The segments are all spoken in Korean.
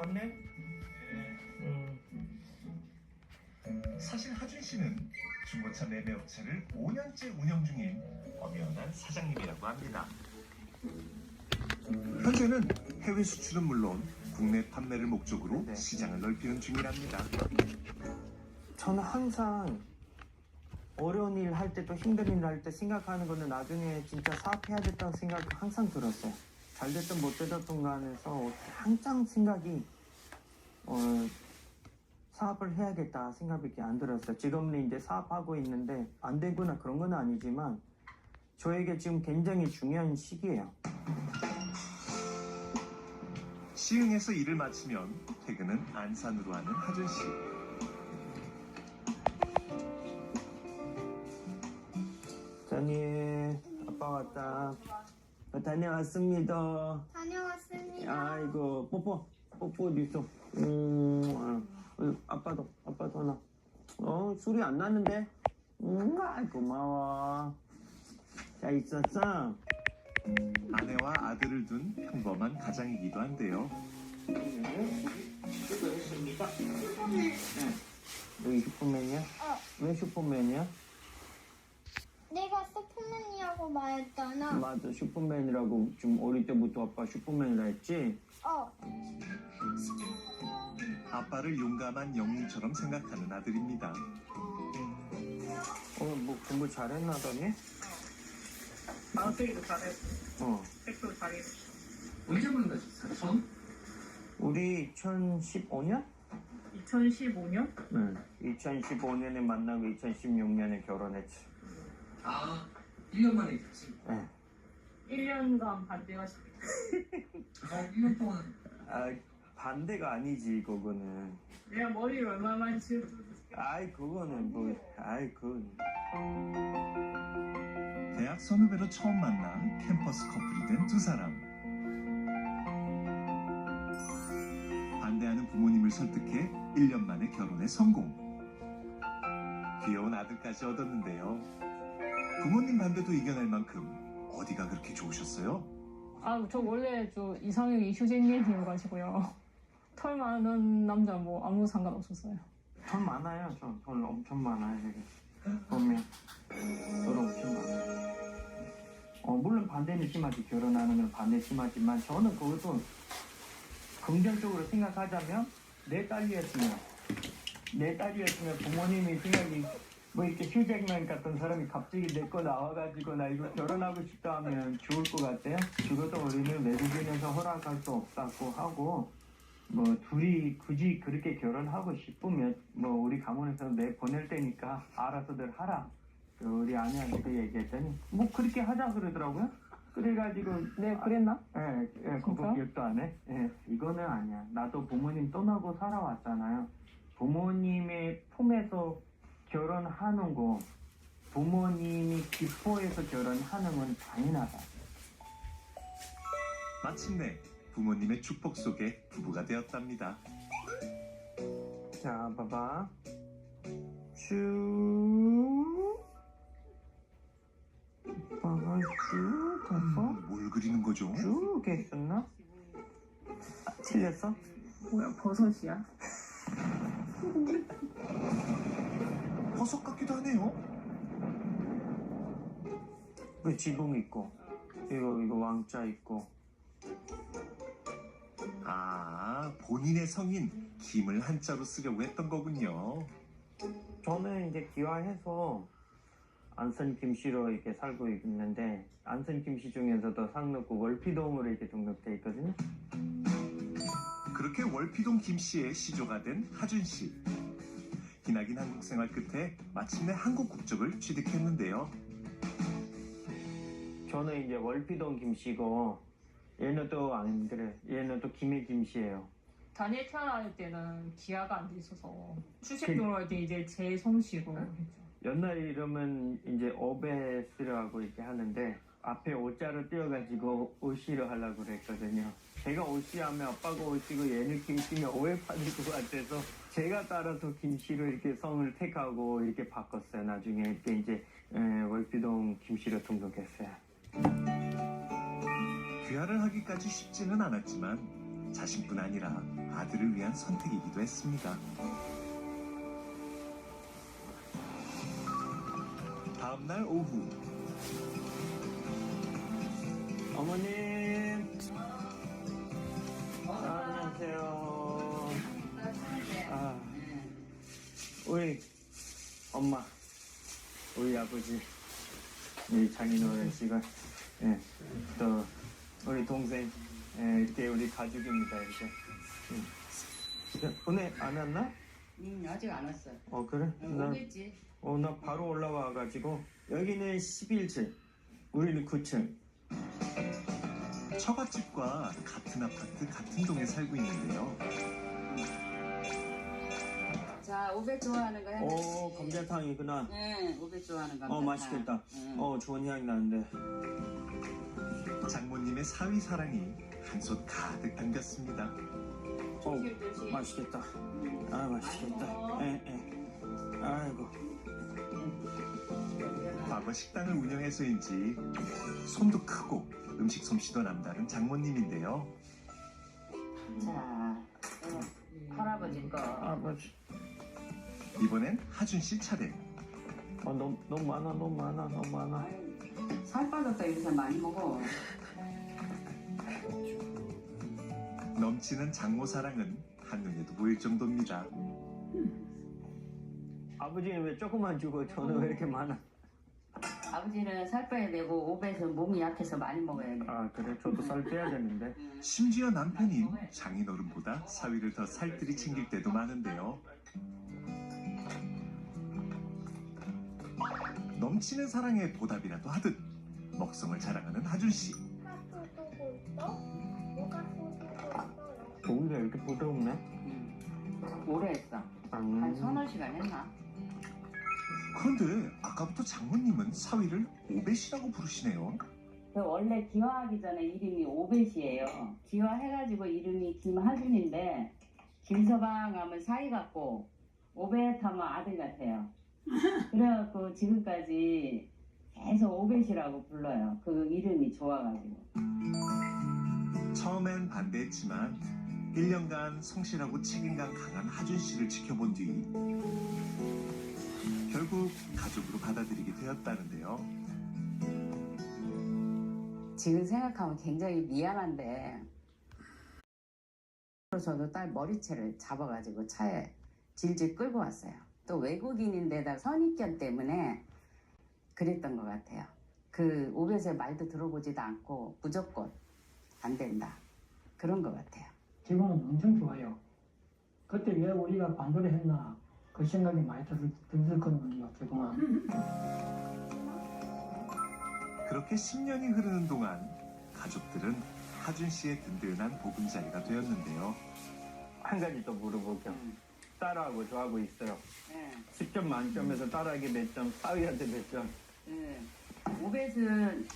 왔네. 음. 사실 하준 씨는 중고차 매매 업체를 5년째 운영 중인 엄연한 사장님이라고 합니다. 현재는 해외 수출은 물론 국내 판매를 목적으로 네. 시장을 넓히는 중이랍니다. 저는 항상 어려운 일 할 때 또 힘든 일 할 때 생각하는 거는 나중에 진짜 사업해야겠다는 생각이 항상 들었어요. 잘 됐든 못 됐든 간에서 항상 생각이 어, 사업을 해야겠다 생각밖에 안 들었어요. 지금은 이제 사업하고 있는데 안 되거나 그런 건 아니지만 저에게 지금 굉장히 중요한 시기예요. 시흥에서 일을 마치면 퇴근은 안산으로 하는 하준 씨. 다니 아빠 왔다. 어, 다녀왔습니다. 다녀왔습니다. 아이고 뽀뽀 뽀뽀 어디 있어? 음 아, 어, 아빠도 아빠도 하나. 어 술이 안 났는데? 음 아이 고마워. 잘 있었어? 아내와 아들을 둔 평범한 가장이기도 한데요. 수고했습니다. 여기 슈퍼맨이야? 어, 왜 슈퍼맨이야? 내가 슈퍼맨이라고 말했잖아. 맞아 슈퍼맨이라고 좀 어릴 때부터 아빠 슈퍼맨이라 했지? 어, 아빠를 용감한 영웅처럼 생각하는 아들입니다. 오늘 뭐 공부 잘했나 더니? 마우스도 잘했어. 어 책도 잘했어. 언제 만나셨어요? 우리 2015년? 2015년? 응 2015년에 만나고 2016년에 결혼했지 아, 1년 만에 결혼. 네. 1년간 반대가 싶다. 아, 1년 동안. 아 반대가 아니지 그거는 내가 머리를 얼마나 지을 아이 그거는 뭐 아이 그 대학 선후배로 처음 만나 캠퍼스 커플이 된 두 사람. 반대하는 부모님을 설득해 1년 만에 결혼에 성공. 귀여운 아들까지 얻었는데요. 부모님 반대도 이겨낼 만큼 어디가 그렇게 좋으셨어요? 아, 저 원래 저 이상형이 휴재님이어가지고요. 털 많은 남자 뭐 아무 상관 없었어요. 돈 많아요 저돈 엄청 많아요 보면 돈 엄청 많아요 어 물론 반대는 심하지 결혼하는 건 반대 심하지만 저는 그것도 긍정적으로 생각하자면 내 딸이었으면 내 딸이었으면 부모님이 생각이 뭐 이렇게 휴잭맨 같은 사람이 갑자기 내 거 나와가지고 나 이거 결혼하고 싶다 하면 좋을 것 같아요. 그것도 우리는 외국인에서 허락할 수 없다고 하고 뭐 둘이 굳이 그렇게 결혼하고 싶으면 뭐 우리 가문에서 내 보낼 테니까 알아서들 하라. 그 우리 아내한테 얘기했더니 뭐 그렇게 하자 그러더라고요. 그래가지고 네, 그랬나? 예, 예, 그거 진짜? 기억도 안 해? 예, 이거는 아니야. 나도 부모님 떠나고 살아왔잖아요. 부모님의 품에서 결혼하는 거, 부모님이 기뻐해서 결혼하는 건 당연하다. 마침내 부모님의 축복 속에 부부가 되었답니다. 자, 봐봐. 쭉. 오빠가 쭉 가서 음, 뭘 그리는 거죠? 쭉 했었나? 아, 틀렸어? 뭐야, 버섯이야? 버섯 같기도 하네요. 그 지붕 있고, 이거, 이거 왕자 있고. 아, 본인의 성인 김을 한자로 쓰려고 했던 거군요. 저는 이제 기화해서 안산 김씨로 이렇게 살고 있는데, 안산 김씨 중에서도 상록구 월피동으로 이렇게 등록돼 있거든요. 그렇게 월피동 김씨의 시조가 된 하준 씨. 기나긴 한국 생활 끝에 마침내 한국 국적을 취득했는데요. 저는 이제 월피동 김씨고, 얘는 또 안 그래. 얘는 또 김해 김씨예요. 단일 태어날 때는 기아가 안 돼 있어서 출생 등록할 때 이제 제 성씨로 했죠. 옛날 이름은 이제 오베스라고 이렇게 하는데 앞에 오자로 띄어가지고 오시로 하려고 그랬거든요. 제가 오시 하면 아빠가 오시고 얘는 김씨면 오해받을 것 같아서 제가 따라서 김씨로 이렇게 성을 택하고 이렇게 바꿨어요. 나중에 이렇게 이제 에, 월피동 김씨로 등록했어요. 귀화를 하기까지 쉽지는 않았지만 자신뿐 아니라 아들을 위한 선택이기도 했습니다. 다음 날 오후 어머님. 우리 엄마, 우리 아버지, 우리 장인어른 씨가, 예, 또 우리 동생, 예, 이렇게 우리 가족입니다. 이렇게. 예. 오늘 안 왔나? 응, 아직 안 왔어. 어 그래? 응, 나, 오겠지. 어, 나 바로 올라와가지고 여기는 11층, 우리는 9층. 처갓집과 같은 아파트 같은 동에 살고 있는데요. 자, 500 좋아하는 거 해. 오, 감자탕이구나. 응, 500 좋아하는 거. 어, 맛있겠다. 응. 어, 좋은 향이 나는데. 장모님의 사위 사랑이 한솥 가득 담겼습니다. 어, 조심, 조심. 맛있겠다. 응. 아, 맛있겠다. 예, 예. 아이고. 과거 식당을 운영해서인지 손도 크고 음식 솜씨도 남다른 장모님인데요. 자, 이거 할아버지 거. 아, 맛있. 이번엔 하준 씨 차례. 어, 너무, 너무 많아, 너무 많아, 너무 많아. 살 빠졌다 요새 많이 먹어. 넘치는 장모 사랑은 한눈에도 보일 정도입니다. 아버지는 왜 조금만 주고 저는 왜 이렇게 많아? 아버지는 살 빼야 되고 5배에서 몸이 약해서 많이 먹어야 돼. 아, 그래? 저도 살 빼야 되는데. 응. 심지어 남편인 장인어른보다 사위를 더 살뜰히 챙길 때도 많은데요. 넘치는 사랑에 보답이라도 하듯 먹성을 자랑하는 하준 씨. 고기가 이렇게 부드럽네? 응. 오래 했어. 음. 한 서너 시간 했나? 그런데 아까부터 장모님은 사위를 오벳이라고 부르시네요. 그 원래 기화하기 전에 이름이 오벳이에요. 기화해가지고 이름이 김하준인데 김서방 하면 사이 같고 오벳 하면 아들 같아요. 그래갖고 지금까지 계속 오벳이라고 불러요. 그 이름이 좋아가지고. 처음엔 반대했지만 1년간 성실하고 책임감 강한 하준 씨를 지켜본 뒤 결국 가족으로 받아들이게 되었다는데요. 지금 생각하면 굉장히 미안한데 저도 딸 머리채를 잡아가지고 차에 질질 끌고 왔어요. 또 외국인인데다 선입견 때문에 그랬던 것 같아요. 그 오벳의 말도 들어보지도 않고 무조건 안 된다. 그런 것 같아요. 지금은 엄청 좋아요. 그때 왜 우리가 반대를 했나 그 생각이 많이 들, 들거든요. 지금은. 그렇게 10년이 흐르는 동안 가족들은 하준 씨의 든든한 보금자리가 되었는데요. 한 가지 더 물어볼게요. 음. 딸하고 저하고 있어요. 네. 10점 만점에서 딸에게 몇 점, 사위한테 몇 점? 네. 오벳은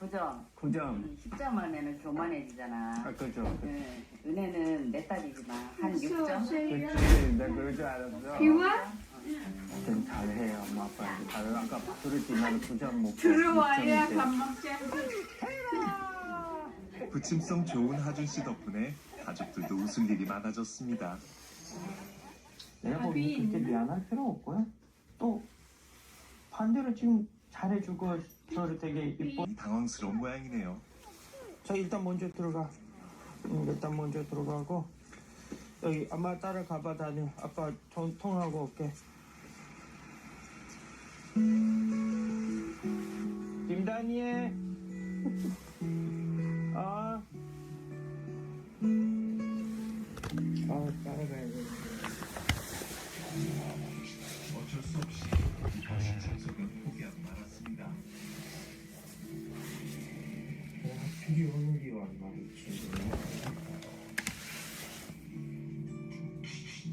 9점, 9점. 10점 하면은 교만해지잖아. 아, 그죠. 네. 은혜는 내 딸이지만 한 6점? 그치, 내가 그럴 줄 알았어. 비와? 좀 잘해요, 엄마 아빠한테. 잘 아까 그랬지, 나는 9점 먹고. 들어와야 6점인데. 밥 먹자. 부침성 좋은 하준 씨 덕분에 가족들도 웃을 일이 많아졌습니다. 내가 보기엔 그렇게 미안할 필요 없고요. 또 반대로 지금 잘해주고 저를 되게 이뻐. 당황스러운 모양이네요. 자 일단 먼저 들어가. 응, 일단 먼저 들어가고 여기 엄마 따라가봐 다니. 아빠 통, 통하고 올게. 김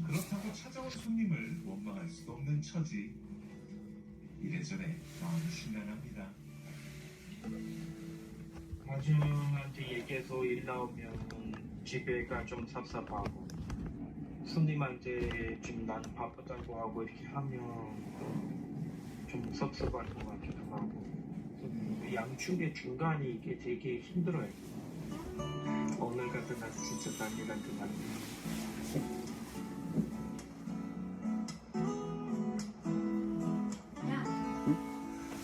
그렇다고 찾아온 손님을 원망할 수도 없는 처지. 이래저래 마음이 심란합니다. 가정한테 얘기해서 일 나오면 집에가 좀 섭섭하고 손님한테 지금 나는 바쁘다고 하고 이렇게 하면 좀 섭섭할 것 같기도 양쪽의 중간이 이게 되게 힘들어요. 오늘 같은 날 진짜 단일한테 만나.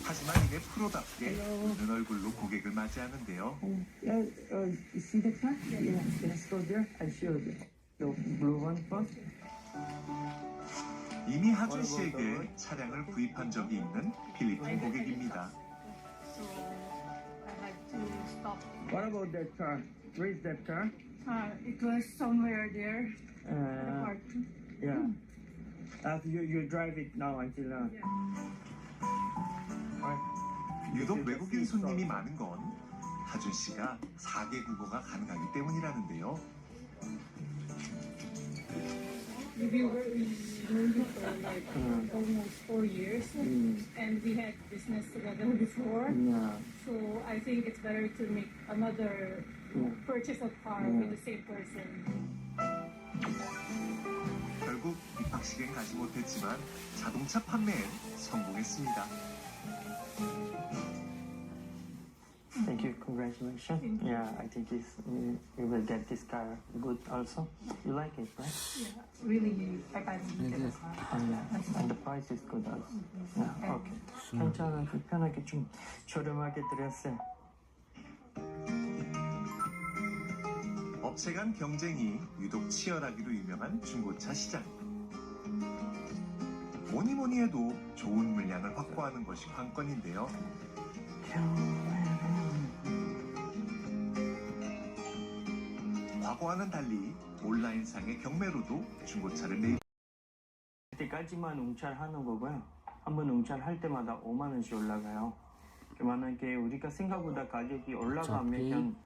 하지만 이내 프로답게 웃는 얼굴로 고객을 맞이하는데요. Yeah, uh, you see the car? Yeah, let's go there. I show you. The blue one first. 이미 하준 씨에게 차량을 구입한 적이 있는 필리핀 고객입니다. So I had to stop. What about that car? Where is that car? Uh, it was somewhere there. The Uh, park. yeah. Uh, you you drive it now until uh, 유독 외국인 손님이 많은 건 하준 씨가 4개 국어가 가능하기 때문이라는데요. We were in Mundo for like Mm. almost four years, mm, and we had business together before. yeah. So I think it's better to make another Yeah. purchase of car Yeah. with the same person. 결국 입학식엔 가지 못했지만 자동차 판매엔 성공했습니다. Thank you. Congratulations. Thank you. Yeah, I think it's, you, you will get this car good also. You like it, right? Yeah, really, I can't get a car. And, yeah. and the price is good also. Yeah, okay. 괜찮아. 편하게 좀 저렴하게 드렸어요. 업체 간 경쟁이 유독 치열하기로 유명한 중고차 시장. 뭐니 뭐니 해도 좋은 물량을 확보하는 것이 관건인데요. 과거와는 달리 온라인상의 경매로도 중고차를 매입. 그때까지만 웅찰하는 거고요. 한번 웅찰할 때마다 5만 원씩 올라가요. 만약에 우리가 생각보다 가격이 올라가면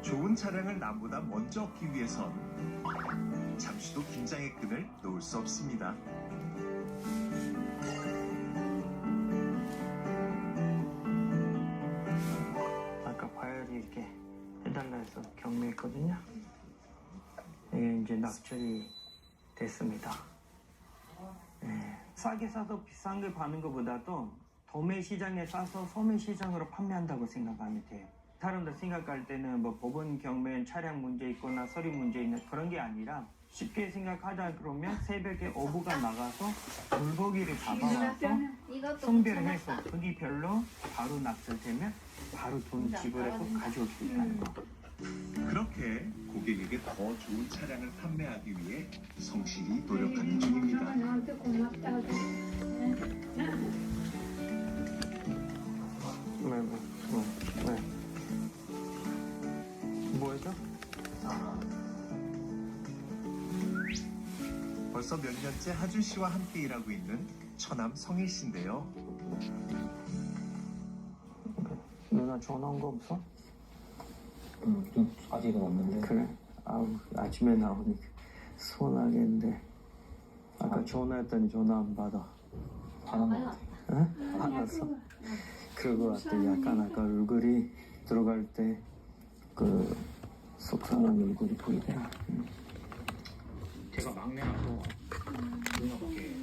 좋은 차량을 남보다 먼저 얻기 위해선 잠시도 긴장의 끈을 놓을 수 없습니다. 해서 경매했거든요. 이게 이제 낙찰이 됐습니다. 예, 싸게 사서 비싼 걸 파는 것보다도 도매 시장에 싸서 소매 시장으로 판매한다고 생각하면 돼요. 사람들 생각할 때는 뭐 법원 경매는 차량 문제 있거나 서류 문제 있는 그런 게 아니라 쉽게 생각하자 그러면 새벽에 어부가 나가서 물고기를 잡아와서 이것도 성별해서 거기 별로 바로 낙찰되면 바로 돈 지불해서 가져올 수 있다는 거. 그렇게 고객에게 더 좋은 차량을 판매하기 위해 성실히 노력하는 중입니다. 나한테 고맙다 하고. 왜, 왜, 왜, 왜? 뭐죠? 벌써 몇 년째 하준 씨와 함께 일하고 있는 처남 성일 씨인데요. 누나 전화 온 거 없어? 음, 좀 아직은 없는데 그래. 아우, 아침에 나오니까 서운하겠는데. 아까 전화했더니 전화 안 받아. 반한 것 같아. 응? 받았어? 그러고 왔더니 약간 아까 얼굴이 들어갈 때 그 속상한 얼굴이 보이더라. 응. 제가 막내라서 누나밖에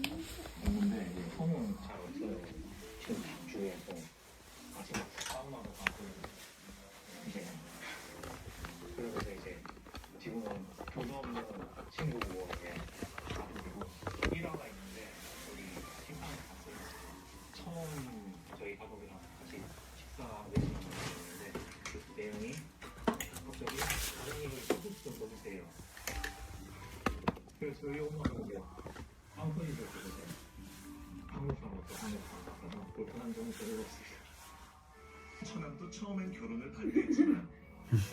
결혼을 반대했지만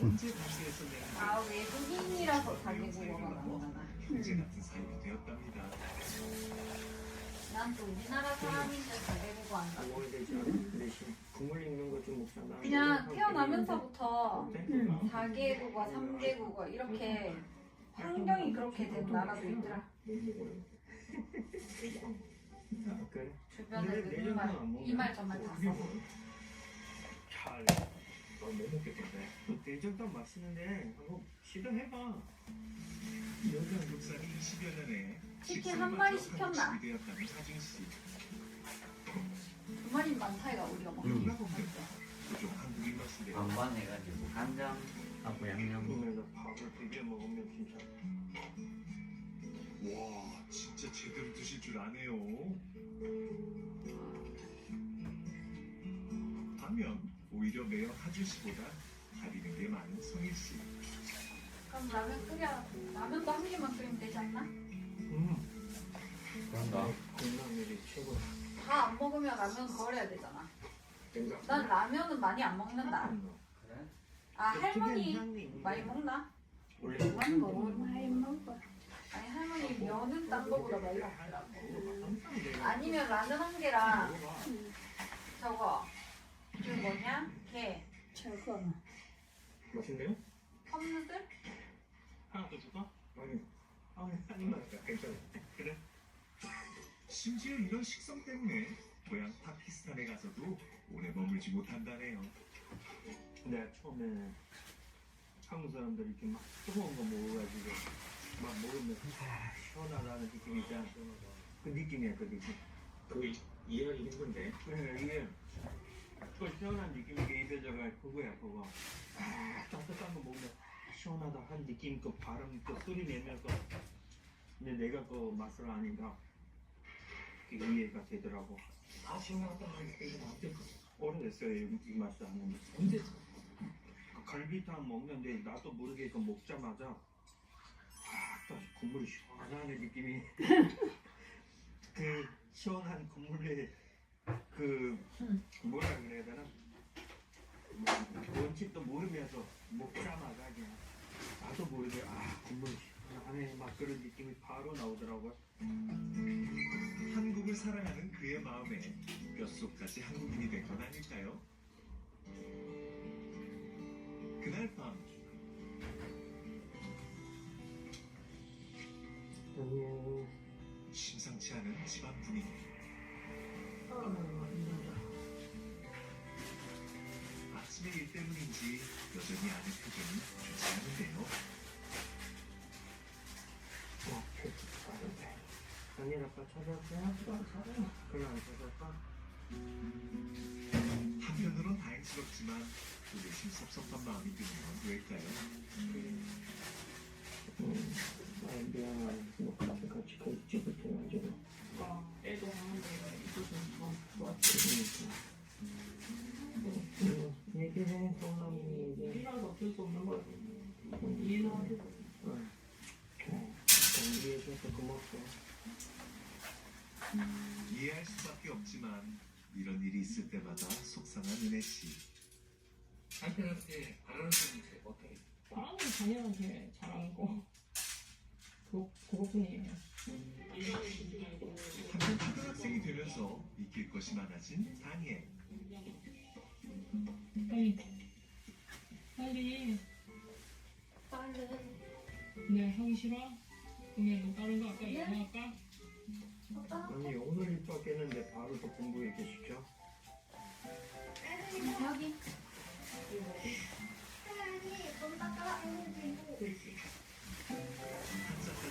언제 반대했었냐면 아 외국인이라서 자기 국어가 나오잖아. 형제 같은 사이가 되었답니다. 난 또 우리나라 사람인데 자기 국어 안 나. 먹어야 되지 않아? 대신 국물 익는 거좀 먹잖아. 그냥 태어나면서부터 음. 4개 국어, 3개 국어 이렇게 환경이 그렇게 된 나라도 있더라. 아, 그래? 주변에 이말 저말 다 써. 잘. 넌못 먹겠던데. 내장탕 맛있는데 한번 시도해봐. 여자 한국 살이 20여 년에 치킨 한 마리 시켰나? 되었다는 하준 씨. 두 마리 많다 이가 우리가 먹는 누나 거. 보겠다. 토종 한국인 맛인데요. 반반 해가지고 간장 하고 양념 그러면서 밥을 비벼 먹으면 진짜 와, 진짜 제대로 드실 줄 아네요. 반면 오히려 매형 하준 씨보다 가리는 게 많은 성일 씨. 그럼 라면 끓여 라면도 한 개만 끓이면 되지 않나? 음 그런가? 콩나물이 최고 다안 먹으면 라면 버려야 되잖아. 난 라면은 많이 안 먹는다. 그래? 아 할머니 많이 먹나? 원래 많이 먹어. 많이 먹어. 아니 할머니 면은 딴 거보다 많이 먹더라고. 아니면 라면 한 개랑 저거 그 뭐냐? 게 맛있네요? 컵누들? 하나 더 줄까? 아니 아니 아니면 괜찮아 그래? 심지어 이런 식성 때문에 고향 파키스탄에 가서도 오래 머물지 못한다네요. 내가 처음에 한국 사람들이 이렇게 막 뜨거운 거 먹어가지고 막 먹으면 아, 시원하다는 느낌이 있잖아 그 느낌이야 그 느낌 그 이해하기 힘든데 그래 이게 그 시원한 느낌이 이게 입에 들어가 그거야 그거. 아, 따뜻한 거 먹으면 시원하다 한 느낌 그 발음 그 소리 내면서. 근데 내가 그 맛을 아니까 그게 이해가 되더라고. 아 시원하다 이거 어떨까 오래됐어요 이, 이 맛을 아는 언제 그 갈비탕 먹는데 나도 모르게 그 먹자마자 아 딱 국물이 시원하는 느낌이. 그 시원한 국물에 그 뭐라 그래야 되나? 원칙도 모르면서 먹자마자 그냥 나도 모르게 아 국물이 시원하네 막 그런 느낌이 바로 나오더라고요 한국을 사랑하는 그의 마음에 뼛속까지 한국인이 된 건 아닐까요? 그날 밤. 안녕 심상치 않은 집안 분위기. 아침의 일 때문인지 여전히 아내 표정이 좋지 않은데요. 어, 빠른데. 아니 아빠? 그럼 안 찾았어? 한편으론 다행스럽지만 또 내심 섭섭한 마음이 드는 건 왜일까요? 음, 아, 때마다 속상한 은혜 씨. 남편한테 바라는 점이 어떻게? 사람은 자녀한테 잘하는 거. 그, 그것뿐이에요. 한편 초등학생이 되면서 익힐 것이 많아진 다니엘. 빨리. 빨리. 빨리. 네, 하기 싫어? 그러면 다른 거 할까? 이거 할까? 아니, 오늘 입학했는데 바로 또 공부 이렇게 시켜? 여기.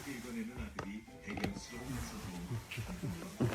읽어내는 아들이 대견스러우면서도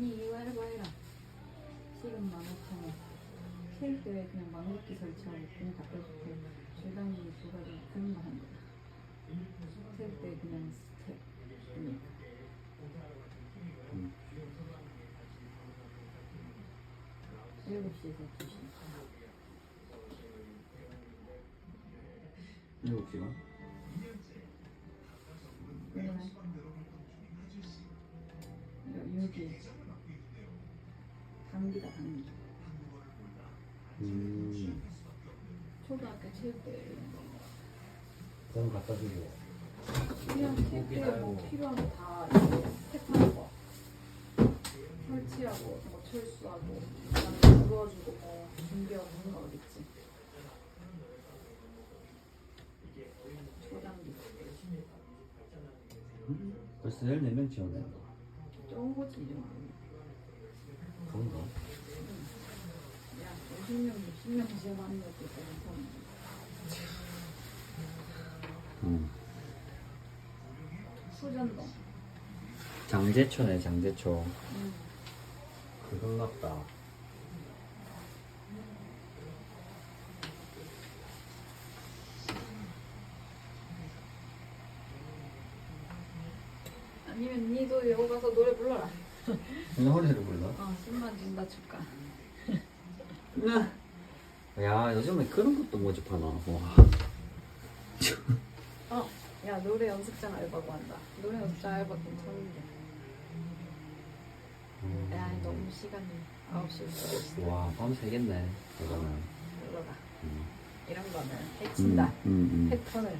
니 이거 해봐 해라. 지금 15,000원. 세일 때 그냥 만원기 설치하고 그냥 갖다 줄게. 두 가지 그런 거 한다. 세일 때 그냥 스텝. 그러니까. 일곱 시에서 두 시. 일곱 시간? 그냥 여- 여기 감기다 감기. 음. 초등학교 체육대회 이런 거. 돈 갖다 주고. 그냥 체육대회 뭐 필요한 거다 스텝하는 거. 설치하고 뭐 철수하고 그다음에 불어주고 뭐 준비하고 그런 거 어딨지. 초단기. 벌써 14명 지원해. 좋은 거지 좀. 그런가? 야 50명 60명 지원하는 것도 있고 괜찮은데. 응. 수전동. 장제초네, 장제초. 응. 그건 같다. 아니면 니도 여기 가서 노래 불러라. 노래를 불러? 어 10만 준다 줄까. 야, 요즘에 그런 것도 모집하나. 와. 어, 야 노래 연습장 알바고 한다. 노래 연습장 알바 괜찮은데. 야 너무 시간이 9시 와, 밤 새겠네. 이거는. 불러라. 음. 이런 거는 해친다. 음, 음. 패턴을.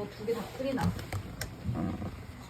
뭐두개 다 끓이나?